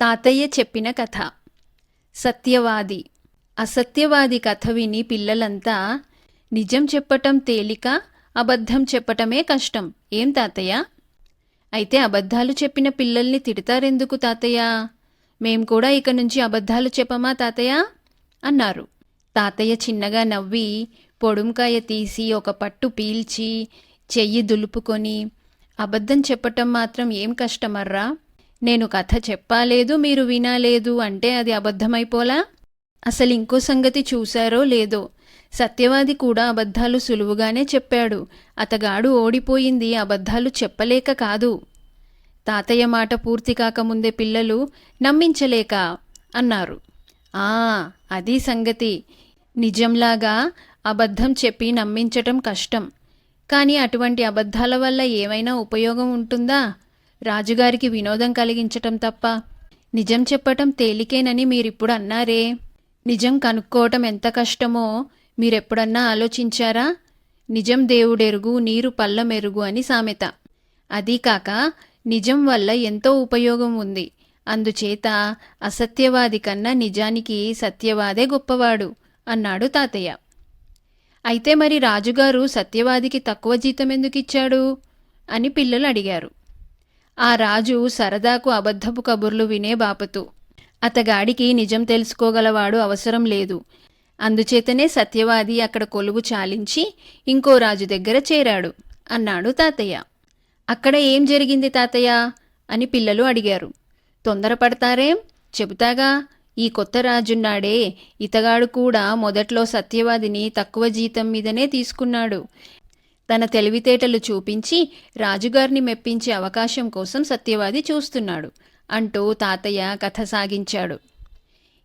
తాతయ్య చెప్పిన కథ. సత్యవాది. అసత్యవాది కథ విని పిల్లలంతా నిజం చెప్పటం తేలిక అబద్ధం చెప్పటమే కష్టం. ఏం తాతయ్య? అయితే అబద్ధాలు చెప్పిన పిల్లల్ని తిడతారెందుకు తాతయ్య? మేం కూడా ఇక నుంచి అబద్ధాలు చెప్పమా తాతయ్య? అన్నారు. తాతయ్య చిన్నగా నవ్వి పొడుంకాయ తీసి ఒక పట్టు పీల్చి చెయ్యి దులుపుకొని అబద్ధం చెప్పటం మాత్రం ఏం కష్టమర్రా? నేను కథ చెప్పాలేదు మీరు వినాలేదు అంటే అది అబద్ధమైపోలా? అసలు ఇంకో సంగతి చూశారో లేదో? సత్యవాది కూడా అబద్ధాలు సులువుగానే చెప్పాడు. అతగాడు ఓడిపోయింది అబద్ధాలు చెప్పలేక కాదు. తాతయ్య మాట పూర్తి కాకముందే పిల్లలు నమ్మించలేక అన్నారు. ఆ అది సంగతి. నిజంలాగా అబద్ధం చెప్పి నమ్మించటం కష్టం. కానీ అటువంటి అబద్ధాల వల్ల ఏమైనా ఉపయోగం ఉంటుందా? రాజుగారికి వినోదం కలిగించటం తప్ప నిజం చెప్పటం తేలికేనని మీరిప్పుడు అన్నారే. నిజం కనుక్కోవటం ఎంత కష్టమో మీరెప్పుడన్నా ఆలోచించారా? నిజం దేవుడెరుగు నీరు పల్లమెరుగు అని సామెత. అదీకాక నిజం వల్ల ఎంతో ఉపయోగం ఉంది. అందుచేత అసత్యవాది కన్నా నిజానికి సత్యవాదే గొప్పవాడు అన్నాడు తాతయ్య. అయితే మరి రాజుగారు సత్యవాదికి తక్కువ జీతం ఎందుకు ఇచ్చాడు అని పిల్లలు అడిగారు. ఆ రాజు సరదాకు అబద్ధపు కబుర్లు వినే బాపతు. అతగాడికి నిజం తెలుసుకోగలవాడు అవసరం లేదు. అందుచేతనే సత్యవాది అక్కడ కొలువు చాలించి ఇంకో రాజు దగ్గర చేరాడు అన్నాడు తాతయ్య. అక్కడ ఏం జరిగింది తాతయ్య? అని పిల్లలు అడిగారు. తొందరపడతారేం? చెబుతాగా ఈ కొత్త రాజున్నాడే ఇతగాడు కూడా మొదట్లో సత్యవాదిని తక్కువ జీతం మీదనే తీసుకున్నాడు. తన తెలివితేటలు చూపించి రాజుగారిని మెప్పించే అవకాశం కోసం సత్యవాది చూస్తున్నాడు అంటూ తాతయ్య కథ సాగించాడు.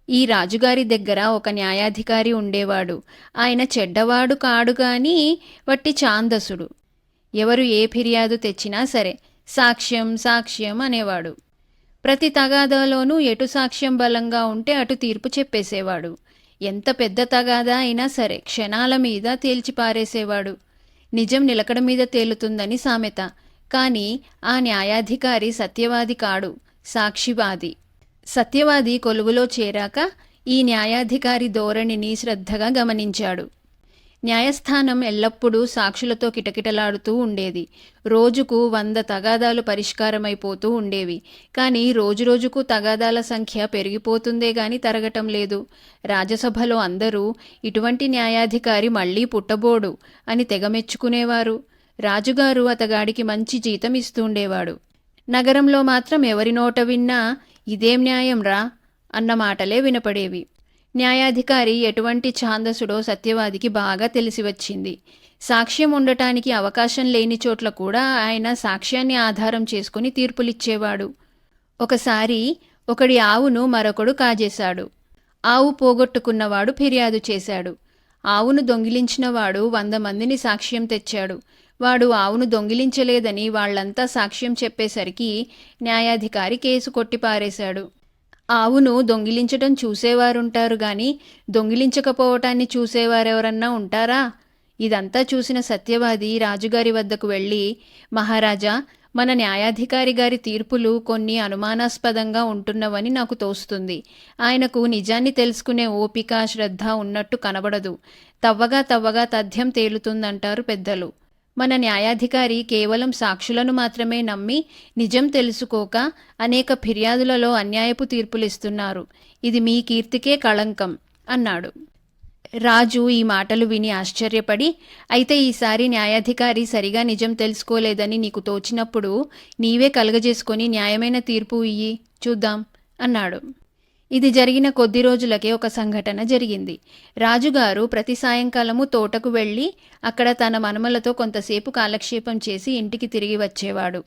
ఈ రాజుగారి దగ్గర ఒక న్యాయాధికారి ఉండేవాడు. ఆయన చెడ్డవాడు కాడు గాని వట్టి ఛాందసుడు. ఎవరు ఏ ఫిర్యాదు తెచ్చినా సరే సాక్ష్యం సాక్ష్యం అనేవాడు. ప్రతి తగాదాలోనూ ఎటు సాక్ష్యం బలంగా ఉంటే అటు తీర్పు చెప్పేసేవాడు. ఎంత పెద్ద తగాదా అయినా సరే క్షణాల మీద తేల్చిపారేసేవాడు. నిజం నిలకడ మీద తేలుతుందని సామెత. కానీ ఆ న్యాయాధికారి సత్యవాది కాడు సాక్షివాది. సత్యవాది కొలువులో చేరాక ఈ న్యాయాధికారి ధోరణిని శ్రద్ధగా గమనించాడు. న్యాయస్థానం ఎల్లప్పుడూ సాక్షులతో కిటకిటలాడుతూ ఉండేది. రోజుకు వంద తగాదాలు పరిష్కారమైపోతూ ఉండేవి. కానీ రోజురోజుకు తగాదాల సంఖ్య పెరిగిపోతుందే గాని తరగటం లేదు. రాజసభలో అందరూ ఇటువంటి న్యాయాధికారి మళ్ళీ పుట్టబోడు అని తెగమెచ్చుకునేవారు. రాజుగారు అతగాడికి మంచి జీతం ఇస్తుండేవాడు. నగరంలో మాత్రం ఎవరి నోట విన్నా ఇదేం న్యాయం రా అన్న మాటలే వినపడేవి. న్యాయాధికారి ఎటువంటి ఛాందసుడో సత్యవాదికి బాగా తెలిసి వచ్చింది సాక్ష్యం ఉండటానికి అవకాశం లేని చోట్ల కూడా ఆయన సాక్ష్యాన్ని ఆధారం చేసుకుని తీర్పులిచ్చేవాడు. ఒకసారి ఒకడి ఆవును మరొకడు కాజేశాడు. ఆవు పోగొట్టుకున్నవాడు ఫిర్యాదు చేశాడు. ఆవును దొంగిలించినవాడు వంద మందిని సాక్ష్యం తెచ్చాడు. వాడు ఆవును దొంగిలించలేదని వాళ్ళంతా సాక్ష్యం చెప్పేసరికి న్యాయాధికారి కేసు కొట్టిపారేశాడు. ఆవును దొంగిలించటం చూసేవారుంటారు గాని దొంగిలించకపోవటాన్ని చూసేవారెవరన్నా ఉంటారా? ఇదంతా చూసిన సత్యవాది రాజుగారి వద్దకు వెళ్ళి మహారాజా మన న్యాయాధికారి గారి తీర్పులు కొన్ని అనుమానాస్పదంగా ఉంటున్నవని నాకు తోస్తుంది. ఆయనకు నిజాన్ని తెలుసుకునే ఓపిక శ్రద్ధ ఉన్నట్టు కనబడదు. తవ్వగా తవ్వగా తథ్యం తేలుతుందంటారు పెద్దలు. మన న్యాయాధికారి కేవలం సాక్షులను మాత్రమే నమ్మి నిజం తెలుసుకోక అనేక ఫిర్యాదులలో అన్యాయపు తీర్పులిస్తున్నారు. ఇది మీ కీర్తికే కళంకం అన్నాడు. రాజు ఈ మాటలు విని ఆశ్చర్యపడి అయితే ఈసారి న్యాయాధికారి సరిగా నిజం తెలుసుకోలేదని నీకు తోచినప్పుడు నీవే కలగజేసుకొని న్యాయమైన తీర్పు ఇయ్యి చూద్దాం అన్నాడు. ఇది జరిగిన కొద్ది రోజులకే ఒక సంఘటన జరిగింది. రాజుగారు ప్రతి సాయంకాలము తోటకు వెళ్ళి అక్కడ తన మనమలతో కొంతసేపు కాలక్షేపం చేసి ఇంటికి తిరిగి వచ్చేవాడు.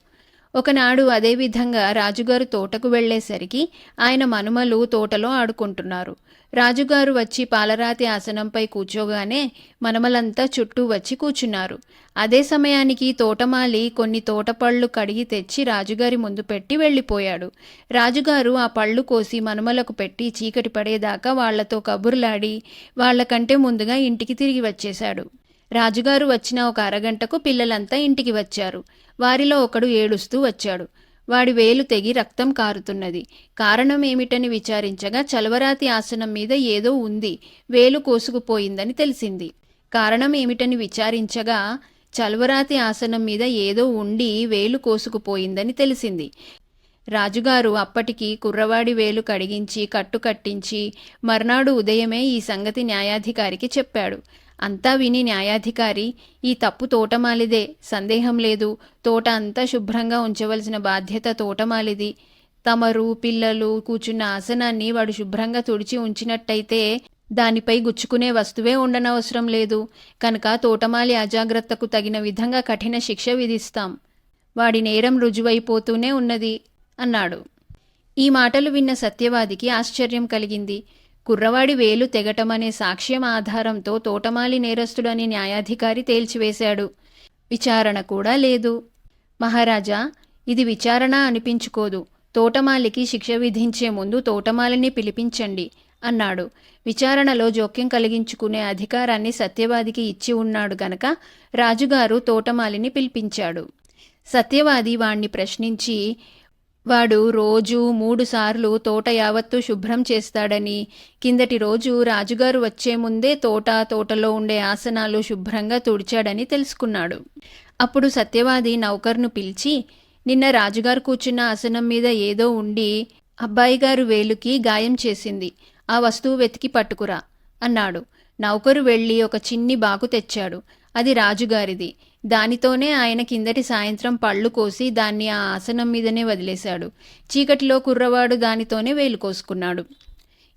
ఒకనాడు అదేవిధంగా రాజుగారు తోటకు వెళ్ళేసరికి ఆయన మనుమలు తోటలో ఆడుకుంటున్నారు. రాజుగారు వచ్చి పాలరాతి ఆసనంపై కూర్చోగానే మనమలంతా చుట్టూ వచ్చి కూర్చున్నారు అదే సమయానికి తోటమాలి కొన్ని తోటపళ్ళు కడిగి తెచ్చి రాజుగారి ముందు పెట్టి వెళ్ళిపోయాడు. రాజుగారు ఆ పళ్ళు కోసి మనుమలకు పెట్టి చీకటి పడేదాకా వాళ్ళతో కబుర్లాడి వాళ్ళకంటే ముందుగా ఇంటికి తిరిగి వచ్చేశాడు. రాజుగారు వచ్చిన ఒక అరగంటకు పిల్లలంతా ఇంటికి వచ్చారు. వారిలో ఒకడు ఏడుస్తూ వచ్చాడు. వాడి వేలు తెగి రక్తం కారుతున్నది. కారణం ఏమిటని విచారించగా చలవరాతి ఆసనం మీద ఏదో ఉంది. వేలు కోసుకుపోయిందని తెలిసింది. కారణం ఏమిటని విచారించగా చలవరాతి ఆసనం మీద ఏదో ఉండి వేలు కోసుకుపోయిందని తెలిసింది. రాజుగారు అప్పటికి కుర్రవాడి వేలు కడిగించి కట్టు కట్టించి మర్నాడు ఉదయమే ఈ సంగతి న్యాయాధికారికి చెప్పాడు. అంతా విని న్యాయాధికారి ఈ తప్పు తోటమాలిదే సందేహం లేదు. తోట అంతా శుభ్రంగా ఉంచవలసిన బాధ్యత తోటమాలిది. తమరు పిల్లలు కూర్చున్న ఆసనాన్ని వాడు శుభ్రంగా తుడిచి ఉంచినట్టయితే దానిపై గుచ్చుకునే వస్తువే ఉండనవసరం లేదు. కనుక తోటమాలి అజాగ్రత్తకు తగిన విధంగా కఠిన శిక్ష విధిస్తాం. వాడి నేరం రుజువైపోతూనే ఉన్నది అన్నాడు. ఈ మాటలు విన్న సత్యవాదికి ఆశ్చర్యం కలిగింది. కుర్రవాడి వేలు తెగటమనే సాక్ష్యం ఆధారంతో తోటమాలి నేరస్తుడని న్యాయాధికారి తేల్చివేశాడు. విచారణ కూడా లేదు. మహారాజా ఇది విచారణ అనిపించుకోదు. తోటమాలికి శిక్ష విధించే ముందు తోటమాలిని పిలిపించండి అన్నాడు. విచారణలో జోక్యం కలిగించుకునే అధికారాన్ని సత్యవాదికి ఇచ్చి ఉన్నాడు గనక రాజుగారు తోటమాలిని పిలిపించాడు. సత్యవాది వాణ్ణి ప్రశ్నించి వాడు రోజు మూడుసార్లు తోట యావత్తు శుభ్రం చేస్తాడని. కిందటి రోజు రాజుగారు వచ్చే ముందే తోట తోటలో ఉండే ఆసనాలు శుభ్రంగా తుడిచాడని తెలుసుకున్నాడు. అప్పుడు సత్యవాది నౌకర్ను పిలిచి నిన్న రాజుగారు కూర్చున్న ఆసనం మీద ఏదో ఉండి అబ్బాయి గారు వేలుకి గాయం చేసింది. ఆ వస్తువు వెతికి పట్టుకురా అన్నాడు. నౌకరు వెళ్ళి ఒక చిన్ని బాకు తెచ్చాడు. అది రాజుగారిది. దానితోనే ఆయన కిందటి సాయంత్రం పళ్ళు కోసి దాన్ని ఆ ఆసనం మీదనే వదిలేశాడు. చీకటిలో కుర్రవాడు దానితోనే వేలు కోసుకున్నాడు.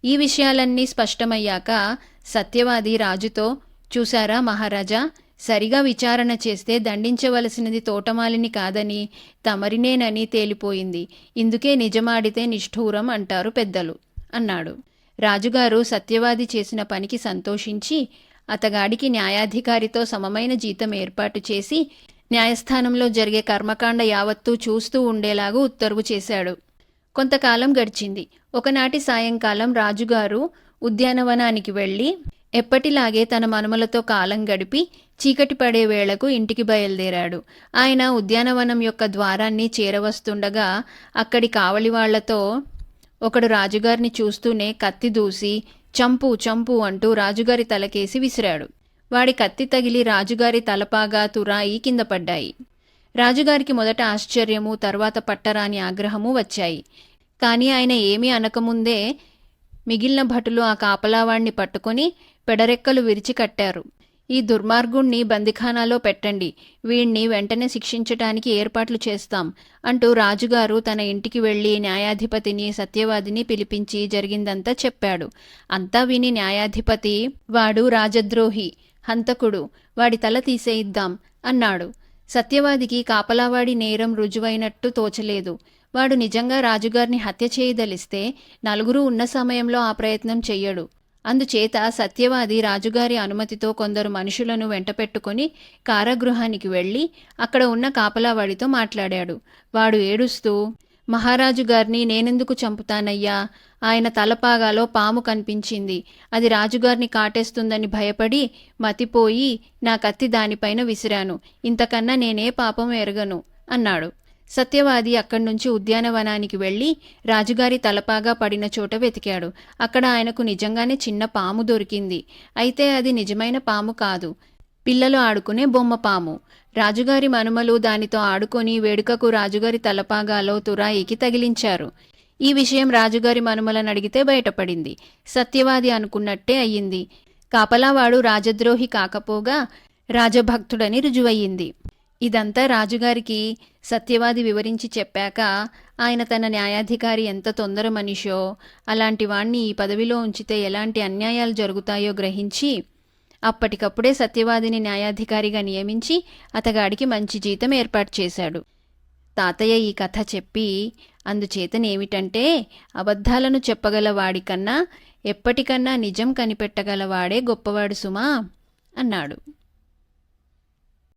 ఈ విషయాలన్నీ స్పష్టమయ్యాక సత్యవాది రాజుతో చూశారా మహారాజా సరిగా విచారణ చేస్తే దండించవలసినది తోటమాలిని కాదని తమరినేనని తేలిపోయింది. ఇందుకే నిజమాడితే నిష్ఠూరం అంటారు పెద్దలు అన్నాడు. రాజుగారు సత్యవాది చేసిన పనికి సంతోషించి అతగాడికి న్యాయాధికారితో సమమైన జీతం ఏర్పాటు చేసి న్యాయస్థానంలో జరిగే కర్మకాండ యావత్తూ చూస్తూ ఉండేలాగా ఉత్తర్వు చేశాడు. కొంతకాలం గడిచింది. ఒకనాటి సాయంకాలం రాజుగారు ఉద్యానవనానికి వెళ్ళి ఎప్పటిలాగే తన మనుమలతో కాలం గడిపి చీకటి పడే వేళకు ఇంటికి బయలుదేరాడు. ఆయన ఉద్యానవనం యొక్క ద్వారాన్ని చేరవస్తుండగా అక్కడి కావలి వాళ్ళతో ఒకడు రాజుగారిని చూస్తూనే కత్తి దూసి చంపు చంపు అంటూ రాజుగారి తలకేసి విసిరాడు. వాడి కత్తి తగిలి రాజుగారి తలపాగా తురాయి కింద పడ్డాయి. రాజుగారికి మొదట ఆశ్చర్యము తర్వాత పట్టరాని ఆగ్రహము వచ్చాయి. కానీ ఆయన ఏమీ అనకముందే మిగిలిన భటులు ఆ కాపలావాణ్ణి పట్టుకొని పెడరెక్కలు విరిచి కట్టారు. ఈ దుర్మార్గుణ్ణి బందిఖానాలో పెట్టండి. వీణ్ణి వెంటనే శిక్షించటానికి ఏర్పాట్లు చేస్తాం. అంటూ రాజుగారు తన ఇంటికి వెళ్ళి న్యాయాధిపతిని సత్యవాదిని పిలిపించి జరిగిందంతా చెప్పాడు. అంతా విని న్యాయాధిపతి వాడు రాజద్రోహి హంతకుడు వాడి తల తీసేయిద్దాం అన్నాడు. సత్యవాదికి కాపలావాడి నేరం రుజువైనట్టు తోచలేదు. వాడు నిజంగా రాజుగారిని హత్య చేయదలిస్తే నలుగురు ఉన్న సమయంలో ఆ ప్రయత్నం చెయ్యడు. అందుచేత సత్యవాది రాజుగారి అనుమతితో కొందరు మనుషులను వెంటపెట్టుకుని కారాగృహానికి వెళ్ళి అక్కడ ఉన్న కాపలావాడితో మాట్లాడాడు. వాడు ఏడుస్తూ మహారాజు గారిని నేనెందుకు చంపుతానయ్యా? ఆయన తలపాగాలో పాము కనిపించింది. అది రాజుగారిని కాటేస్తుందని భయపడి మతిపోయి నా కత్తి దానిపైన విసిరాను. ఇంతకన్నా నేనే పాపం ఎరగను అన్నాడు. సత్యవాది అక్కడి నుంచి ఉద్యానవనానికి వెళ్ళి రాజుగారి తలపాగా పడిన చోట వెతికాడు. అక్కడ ఆయనకు నిజంగానే చిన్న పాము దొరికింది. అయితే అది నిజమైన పాము కాదు. పిల్లలు ఆడుకునే బొమ్మ పాము. రాజుగారి మనుమలు దానితో ఆడుకొని వేడుకకు రాజుగారి తలపాగాలో తురాయికి తగిలించారు. ఈ విషయం రాజుగారి మనుమలను అడిగితే బయటపడింది. సత్యవాది అనుకున్నట్టే అయ్యింది. కాపలావాడు రాజద్రోహి కాకపోగా రాజభక్తుడని రుజువయ్యింది. ఇదంతా రాజుగారికి సత్యవాది వివరించి చెప్పాక ఆయన తన న్యాయాధికారి ఎంత తొందర మనిషో అలాంటి వాణ్ణి ఈ పదవిలో ఉంచితే ఎలాంటి అన్యాయాలు జరుగుతాయో గ్రహించి అప్పటికప్పుడే సత్యవాదిని న్యాయాధికారిగా నియమించి అతగాడికి మంచి జీతం ఏర్పాటు చేశాడు. తాతయ్య ఈ కథ చెప్పి అందుచేతనేమిటంటే అబద్ధాలను చెప్పగల వాడికన్నా ఎప్పటికన్నా నిజం కనిపెట్టగలవాడే గొప్పవాడు సుమా అన్నాడు.